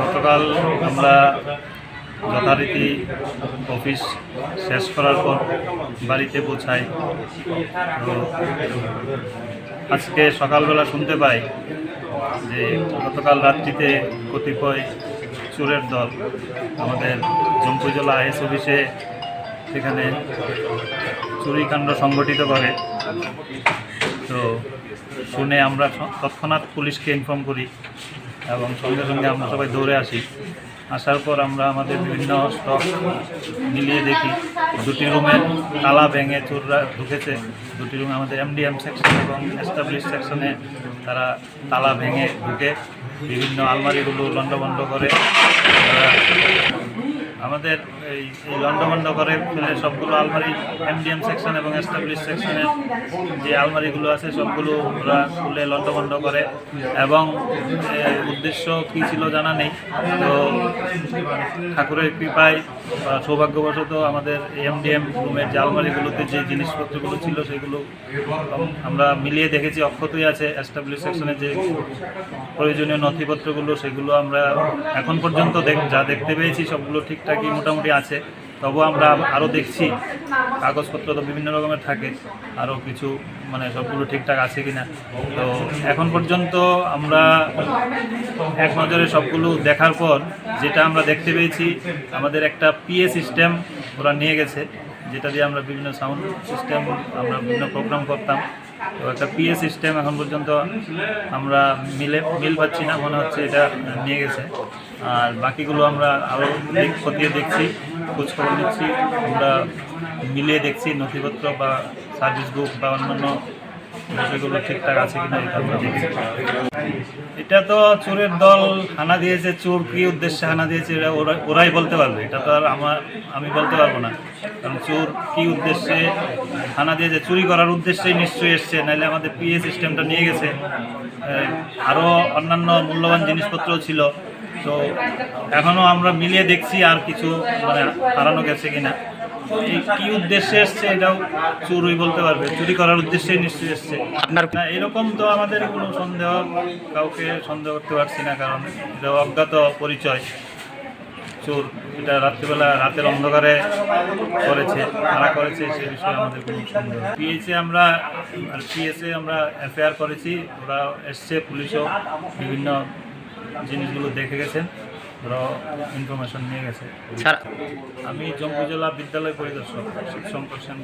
গতকাল আমরা যথারীতি অফিস শেষ করার পর বাড়িতে পৌঁছাই। তো আজকে সকালবেলা শুনতে পাই যে গতকাল রাত্রিতে কতিপয় চোরের দল আমাদের জম্পুজলা আইএস অফিসে সেখানে চুরিকাণ্ড সংগঠিত করে। তো শুনে আমরা তৎক্ষণাৎ পুলিশকে ইনফর্ম করি এবং সঙ্গে সঙ্গে আমরা সবাই দৌড়ে আসি। আসার পর আমরা আমাদের বিভিন্ন স্টক মিলিয়ে দেখি, দুটি রুমের তালা ভেঙে চোররা ঢুকেছে। দুটি রুমে আমাদের এমডিএম সেকশন এবং এস্টাবলিশ সেকশনে তারা তালা ভেঙে ঢুকে বিভিন্ন আলমারিগুলো লণ্ডভণ্ড করে। তারা আমাদের এই এই লন্ডভন্ড করে ফেলে সবগুলো আলমারি এমডিএম সেকশন এবং এস্টাবলিশ সেকশনের যে আলমারিগুলো আছে, সবগুলো ওরা খুলে লন্ডভন্ড করে। এবং উদ্দেশ্য কী ছিল জানা নেই। তো ঠাকুরের কৃপায় সৌভাগ্যবশত আমাদের এমডিএম রুমের যে আলমারিগুলোতে যে জিনিসপত্রগুলো ছিল, সেগুলো আমরা মিলিয়ে দেখেছি, অক্ষতই আছে। এস্টাবলিশ সেকশনের যে প্রয়োজনীয় নথিপত্রগুলো, সেগুলো আমরা এখন পর্যন্ত যা দেখতে পেয়েছি, সবগুলো ঠিকঠাকই মোটামুটি আছে, তবুও আমরা আরও দেখছি। কাগজপত্র তো বিভিন্ন রকমের থাকে, আরও কিছু মানে সবগুলো ঠিকঠাক আছে কি না তো এখন পর্যন্ত আমরা এক নজরে সবগুলো দেখার পর যেটা আমরা দেখতে পেয়েছি, আমাদের একটা পিএ সিস্টেম ওরা নিয়ে গেছে, যেটা দিয়ে আমরা বিভিন্ন সাউন্ড সিস্টেম, আমরা বিভিন্ন প্রোগ্রাম করতাম। তো একটা পিএ সিস্টেম এখন পর্যন্ত আমরা মিলে, মিল পাচ্ছি না, মনে হচ্ছে এটা নিয়ে গেছে। আর বাকিগুলো আমরা আরও খতিয়ে দেখছি, খোঁজখবর নিচ্ছি, আমরা মিলিয়ে দেখছি নথিপত্র বা সার্ভিস বুক বা অন্যান্য বিষয়গুলো ঠিকঠাক আছে কিনা এটা আমরা দেখছি। এটা তো চোরের দল হানা দিয়েছে, চোর কি উদ্দেশ্যে হানা দিয়েছে, এটা ওরা, ওরাই বলতে পারবে। এটা তো আর আমার, আমি বলতে পারব না। কারণ চোর কি উদ্দেশ্যে হানা দিয়েছে, চুরি করার উদ্দেশ্যেই নিশ্চয়ই এসছে নাহলে আমাদের পিএ সিস্টেমটা নিয়ে গেছে। আরও অন্যান্য মূল্যবান জিনিসপত্রও ছিল। তো এখনও আমরা মিলিয়ে দেখছি আর কিছু মানে হারানো গেছে কিনা। এই কি উদ্দেশ্যে এসছে এটাও চুরই বলতে পারবে চুরি করার উদ্দেশ্যেই নিশ্চয়ই এসছে। আপনার এরকম তো আমাদের কোনো সন্দেহ কাউকে সন্দেহ করতে পারছি না কারণ এটা অজ্ঞাত পরিচয়। চোর এটা রাত্রিবেলা রাতের অন্ধকারে করেছে কারা করেছে সে বিষয়ে আমাদের কোনো সন্দেহ পিএসএ আমরা আর পিএসএ আমরা এফআইআর করেছি ওরা এসছে পুলিশও বিভিন্ন জিনিসগুলো দেখে গেছেন ধরো ইনফরমেশন নিয়ে গেছে। আমি জম্পু জেলা বিদ্যালয় পরিদর্শক শঙ্কর সেন